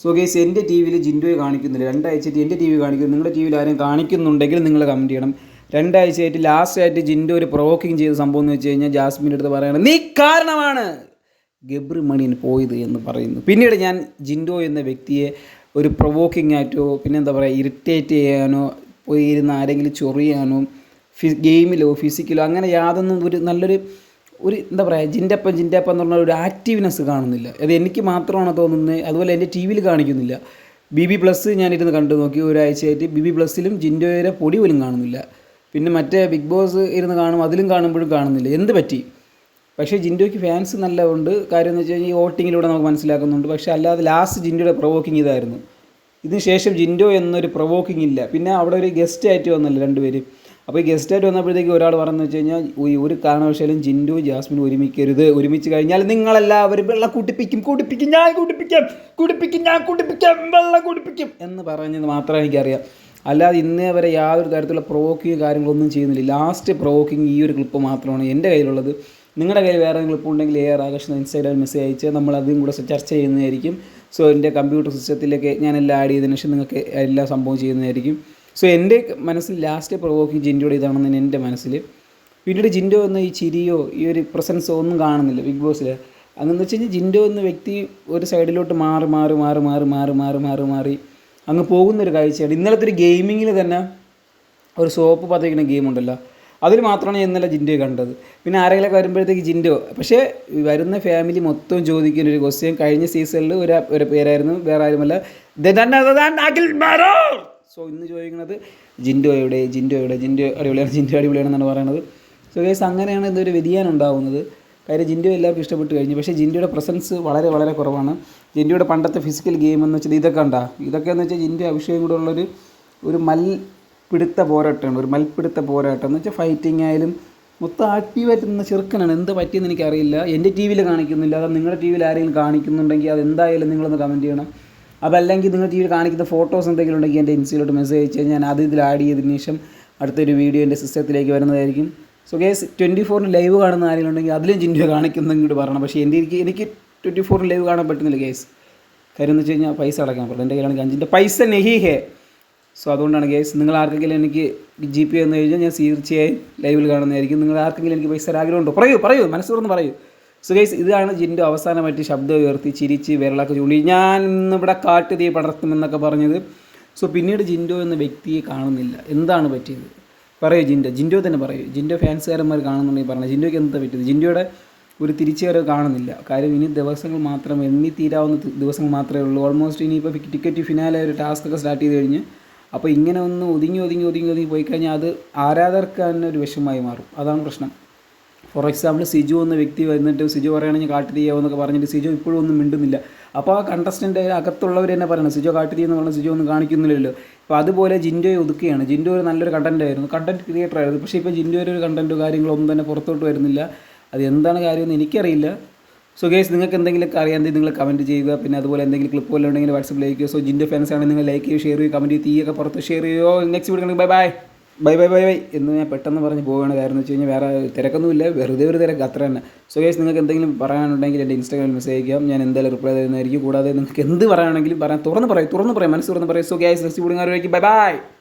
So guys എന്റെ T വിയിൽ ജിൻഡോയെ കാണിക്കുന്നില്ല. രണ്ടാഴ്ചയായിട്ട് എന്റെ ടി വി കാണിക്കുന്നു. നിങ്ങളുടെ ടി വിയിൽ ആരും കാണിക്കുന്നുണ്ടെങ്കിൽ നിങ്ങൾ കമന്റ് ചെയ്യണം. രണ്ടാഴ്ചയായിട്ട് ലാസ്റ്റ് ആയിട്ട് ജിൻഡോ ഒരു പ്രൊവോക്കിങ് ചെയ്ത സംഭവം എന്ന് വെച്ച് കഴിഞ്ഞാൽ ജാസ്മിന്റെ അടുത്ത് പറയണം നീ കാരണമാണ്. ഗബ്രി മണിയൻ പോയത് എന്ന് പറയുന്നു. പിന്നീട് ഞാൻ ജിൻഡോ എന്ന വ്യക്തിയെ ഒരു പ്രൊവോക്കിംഗ് ആയിട്ടോ പിന്നെ എന്താ പറയുക ഇറിറ്റേറ്റ് ചെയ്യാനോ പോയി ഇരുന്ന് ആരെങ്കിലും ചൊറിയാനോ ഫി ഗെയിമിലോ ഫിസിക്കലോ അങ്ങനെ യാതൊന്നും ഒരു നല്ലൊരു ഒരു എന്താ പറയുക ജിന്റെപ്പം ജിന്റെപ്പം എന്ന് പറഞ്ഞ ഒരു ആക്റ്റീവ്നെസ് കാണുന്നില്ല. അത് എനിക്ക് മാത്രമാണ് തോന്നുന്നത്. അതുപോലെ എന്റെ ടി വിയിൽ കാണിക്കുന്നില്ല. ബി ബി പ്ലസ് ഞാനിരുന്ന് കണ്ടു നോക്കി ഒരാഴ്ചയായിട്ട് ബി ബി പ്ലസ്സിലും ജിൻഡോയുടെ പൊടി പോലും കാണുന്നില്ല. പിന്നെ മറ്റേ ബിഗ് ബോസ് ഇരുന്ന് കാണും അതിലും കാണുമ്പോഴും കാണുന്നില്ല. എന്ത് പറ്റി? പക്ഷേ ജിൻഡോയ്ക്ക് ഫാൻസ് നല്ല ഉണ്ട് കാര്യം എന്ന് വെച്ച് കഴിഞ്ഞാൽ ഈ വോട്ടിങ്ങിലൂടെ നമുക്ക് മനസ്സിലാക്കുന്നുണ്ട്. പക്ഷേ അല്ലാതെ ലാസ്റ്റ് ജിൻഡോയുടെ പ്രൊവോക്കിംഗ് ഇതായിരുന്നു. ഇതിന് ശേഷം ജിൻഡോ എന്നൊരു പ്രൊവോക്കിംഗ് ഇല്ല. പിന്നെ അവിടെ ഒരു ഗസ്റ്റ് ആയിട്ട് വന്നല്ലോ രണ്ടുപേര്? അപ്പോൾ ഈ ഗസ്റ്റ് ആയിട്ട് വന്നപ്പോഴത്തേക്ക് ഒരാൾ പറഞ്ഞു വെച്ച് കഴിഞ്ഞാൽ ഒരു കാരണവശാലും ജിൻഡു ജാസ്മിൻ ഒരുമിക്കരുത്. ഒരുമിച്ച് കഴിഞ്ഞാൽ നിങ്ങളെല്ലാവരും വെള്ളം കുടിപ്പിക്കും കുടിപ്പിക്കും ഞാൻ കുടിപ്പിക്കാം കുടിപ്പിക്കും ഞാൻ കുടിപ്പിക്കാം വെള്ളം കുടിപ്പിക്കും. എന്ന് പറഞ്ഞത് മാത്രമേ എനിക്കറിയാം. അല്ലാതെ ഇന്നേ വരെ യാതൊരു തരത്തിലുള്ള പ്രൊവോക്കിങ് കാര്യങ്ങളൊന്നും ചെയ്യുന്നില്ല. ലാസ്റ്റ് പ്രോക്കിങ് ഈ ഒരു ക്ലിപ്പ് മാത്രമാണ് എന്റെ കയ്യിലുള്ളത്. നിങ്ങളുടെ കയ്യിൽ വേറെ ക്ലിപ്പ് ഉണ്ടെങ്കിൽ A R Akarshana Instagram message അയച്ച് നമ്മൾ അതും കൂടെ ചർച്ച ചെയ്യുന്നതായിരിക്കും. സോ എന്റെ കമ്പ്യൂട്ടർ സിസ്റ്റത്തിലേക്ക് ഞാൻ എല്ലാം ആഡ് ചെയ്തതിന് ശേഷം നിങ്ങൾക്ക് എല്ലാ സംഭവം ചെയ്യുന്നതായിരിക്കും. സോ എന്റെ മനസ്സിൽ ലാസ്റ്റ് പ്രവോക്കിങ് ജിൻഡോയുടെ ഇതാണെന്ന് എന്റെ മനസ്സിൽ. പിന്നീട് ജിൻഡോ എന്ന ഈ ചിരിയോ ഈ ഒരു പ്രസൻസോ ഒന്നും കാണുന്നില്ല ബിഗ് ബോസിൽ അങ്ങനെ വെച്ച് കഴിഞ്ഞാൽ ജിൻഡോ എന്ന വ്യക്തി ഒരു സൈഡിലോട്ട് മാറി മാറി മാറി മാറി മാറി മാറി മാറി മാറി അങ്ങ് പോകുന്നൊരു കാഴ്ചയാണ്. ഇന്നലത്തെ ഒരു ഗെയിമിങ്ങിൽ തന്നെ ഒരു സോപ്പ് പതയ്ക്കുന്ന ഗെയിം ഉണ്ടല്ലോ. അതിൽ മാത്രമാണ് ഇന്നലെ ജിൻഡോ കണ്ടത്. പിന്നെ ആരെങ്കിലൊക്കെ വരുമ്പോഴത്തേക്ക് ജിൻഡോ പക്ഷേ വരുന്ന ഫാമിലി മൊത്തം ചോദിക്കുന്ന ഒരു ക്വസ്റ്റ്യൻ കഴിഞ്ഞ സീസണിൽ ഒരു ഒരു പേരായിരുന്നു വേറെ ആരുമല്ല. സോ ഇന്ന് ചോദിക്കുന്നത് ജിൻഡോ എവിടെ ജിൻഡോ എവിടെ ജിൻഡോ അടിപൊളിയാണ് ജിൻഡോ അടിപൊളിയാണെന്നാണ് പറയുന്നത്. സോ ഗേസ് അങ്ങനെയാണ് ഇതൊരു വ്യതിയാനം ഉണ്ടാകുന്നത് കാര്യം ജിൻഡോ എല്ലാവർക്കും ഇഷ്ടപ്പെട്ട് കഴിഞ്ഞു. പക്ഷേ ജിൻഡോയുടെ പ്രസൻസ് വളരെ വളരെ കുറവാണ്. ജിൻഡോയുടെ പണ്ടത്തെ ഫിസിക്കൽ ഗെയിം എന്ന് വെച്ചാൽ ഇതൊക്കെ ഉണ്ടാ ഇതൊക്കെ എന്ന് വെച്ചാൽ ജിൻഡോ അഭിഷേകം കൂടെ ഉള്ളൊരു ഒരു മൽ പിടുത്ത പോരാട്ടമാണ്. ഒരു മൽപ്പിടുത്ത പോരാട്ടം. എന്ന് വെച്ചാൽ ഫൈറ്റിംഗ് ആയാലും മൊത്തം ആക്റ്റീവായിട്ട് നിന്ന ചെറുക്കനാണ്. എന്ത് പറ്റിയെന്ന് എനിക്കറിയില്ല. എന്റെ ടി വിയിൽ കാണിക്കുന്നില്ല. അത് നിങ്ങളുടെ ടി വിയിൽ ആരെങ്കിലും കാണിക്കുന്നുണ്ടെങ്കിൽ അത് എന്തായാലും നിങ്ങളൊന്ന് കമന്റ് ചെയ്യണം. അതല്ലെങ്കിൽ നിങ്ങൾ ടി വിയിൽ കാണിക്കുന്ന ഫോട്ടോസ് എന്തെങ്കിലും ഉണ്ടെങ്കിൽ എന്റെ ഇൻസ്റ്റയിലോട്ട് മെസ്സേജ് അയച്ച് ഞാൻ അത് ഇതിൽ ആഡ് ചെയ്തതിന് ശേഷം അടുത്തൊരു വീഡിയോ എന്റെ സിസ്റ്റത്തിലേക്ക് വരുന്നതായിരിക്കും. സോ ഗേസ് ട്വന്റി ഫോറിന് ലൈവ് കാണുന്ന ആരെങ്കിലും ഉണ്ടെങ്കിൽ അതിലും ജിൻഡോ കാണിക്കുന്നെങ്കിൽ പറയണം. പക്ഷേ എന്റെ എനിക്ക് എനിക്ക് ട്വന്റി ഫോറിന് ലൈവ് കാണാൻ പറ്റുന്നില്ല ഗേസ് കാര്യം എന്ന് വെച്ച് കഴിഞ്ഞാൽ പൈസ അടക്കാൻ പറ്റില്ല. എന്റെ കയ്യിലാണെങ്കിൽ അഞ്ചിന്റെ പൈസ നെഹി ഹേ. സോ അതുകൊണ്ടാണ് ഗേസ് നിങ്ങൾ ആർക്കെങ്കിലും എനിക്ക് ജി പി എന്ന് കഴിഞ്ഞാൽ ഞാൻ തീർച്ചയായും ലൈവിൽ കാണുന്നതായിരിക്കും. നിങ്ങൾ ആർക്കെങ്കിലും എനിക്ക് പൈസ ആഗ്രഹമുണ്ടോ? പറയൂ പറയൂ മനസ്സ് തുറന്ന് പറയൂ. സോ ഗൈസ് ഇതാണ് ജിൻഡോ അവസാനമായിട്ട് ശബ്ദം ഉയർത്തി ചിരിച്ച് വിരളൊക്കെ ചൂണ്ടി. ഞാൻ ഇന്നിവിടെ കാട്ട് തീ പടർത്തുമെന്നൊക്കെ പറഞ്ഞത്. സോ പിന്നീട് ജിൻഡോ എന്ന വ്യക്തിയെ കാണുന്നില്ല. എന്താണ് പറ്റിയത്? പറയൂ ജിൻഡോ. ജിൻഡോ തന്നെ പറയൂ. ജിൻഡോ ഫാൻസുകാരന്മാർ കാണുന്നുണ്ടെങ്കിൽ പറഞ്ഞു ജിൻഡോയ്ക്ക് എന്താ പറ്റിയത്? ജിൻഡോയുടെ ഒരു തിരിച്ചുവരവ് കാണുന്നില്ല. കാര്യം ഇനി ദിവസങ്ങൾ മാത്രം എണ്ണി തീരാവുന്ന ദിവസങ്ങൾ മാത്രമേ ഉള്ളൂ. ഓൾമോസ്റ്റ് ഇനിയിപ്പോൾ ടിക്കറ്റ് ഫിനാലെ ഒരു ടാസ്ക് ഒക്കെ സ്റ്റാർട്ട് ചെയ്ത് കഴിഞ്ഞ് അപ്പോൾ ഇങ്ങനെ ഒന്ന് ഒതുങ്ങി ഒതുങ്ങി ഒതുങ്ങി ഒതുങ്ങി പോയി കഴിഞ്ഞാൽ അത് ആരാധകർക്ക് തന്നെ ഒരു വിഷമമായി മാറും. അതാണ് പ്രശ്നം. ഫോർ എക്സാമ്പിൾ സിജു എന്ന വ്യക്തി വന്നിട്ട് സിജു പറയുകയാണെങ്കിൽ കാട്ടിരി ചെയ്യാമെന്നൊക്കെ പറഞ്ഞിട്ട് സിജു ഇപ്പോഴും ഒന്നും മിണ്ടുന്നില്ല. അപ്പോൾ ആ കണ്ടസ്റ്റന്റ് അകത്തുള്ളവർ തന്നെ പറയണം സിജോ കാട്ടിരി എന്ന് പറഞ്ഞാൽ സിജോ ഒന്നും കാണിക്കുന്നില്ലല്ലോ. അപ്പോൾ അതുപോലെ ജിൻഡോയെ ഒതുക്കുകയാണ്. ജിൻഡോ ഒരു നല്ലൊരു കണ്ടന്റ് ആയിരുന്നു. കണ്ടന്റ് ക്രിയേറ്റർ ആയിരുന്നു. പക്ഷേ ഇപ്പോൾ ജിൻഡോയുടെ ഒരു കണ്ടന്റോ കാര്യങ്ങളോ ഒന്നും തന്നെ പുറത്തോട്ട് വരുന്നില്ല. അത് എന്താണ് കാര്യമെന്ന് എനിക്കറിയില്ല. സോ ഗേസ് നിങ്ങൾക്ക് എന്തെങ്കിലും അറിയാമെങ്കിൽ നിങ്ങൾ കമന്റ് ചെയ്യുക. പിന്നെ അതുപോലെ എന്തെങ്കിലും ക്ലിപ്പ് വല്ലതും ഉണ്ടെങ്കിൽ വാട്സപ്പിൽ ലൈക്ക് സോ ജിൻഡോ ഫാൻസ് ആണെങ്കിൽ നിങ്ങൾ ലൈക്ക് ചെയ്യുക ഷെയർ ചെയ്യുക കമന്റ് ചെയ്യുക തീയൊക്കെ പുറത്ത് ഷെയർ ചെയ്യുമോ next video bye bye bye bye bye bye എന്ന് ഞാൻ പെട്ടെന്ന് പറഞ്ഞ് പോവുകയാണ്. കാരണം എന്ന് വെച്ച് കഴിഞ്ഞാൽ വേറെ തിരക്കൊന്നുമില്ല. വെറുതെ ഒരു തിരക്ക് അത്ര തന്നെ. സോ ഗേസ് നിങ്ങൾക്ക് എന്തെങ്കിലും പറയാനുണ്ടെങ്കിൽ എന്റെ ഇൻസ്റ്റാഗ്രാമിൽ മെസ്സേജ് അയക്കാം ഞാൻ എന്തായാലും റിപ്ലൈ തരുന്നതായിരിക്കും. കൂടാതെ നിങ്ങൾക്ക് എന്ത് പറയാണെങ്കിലും പറയാം തുറന്ന് പറയും തുറന്ന് പറയാം മനസ്സ് തുറന്ന് പറയും. So guys next video bye bye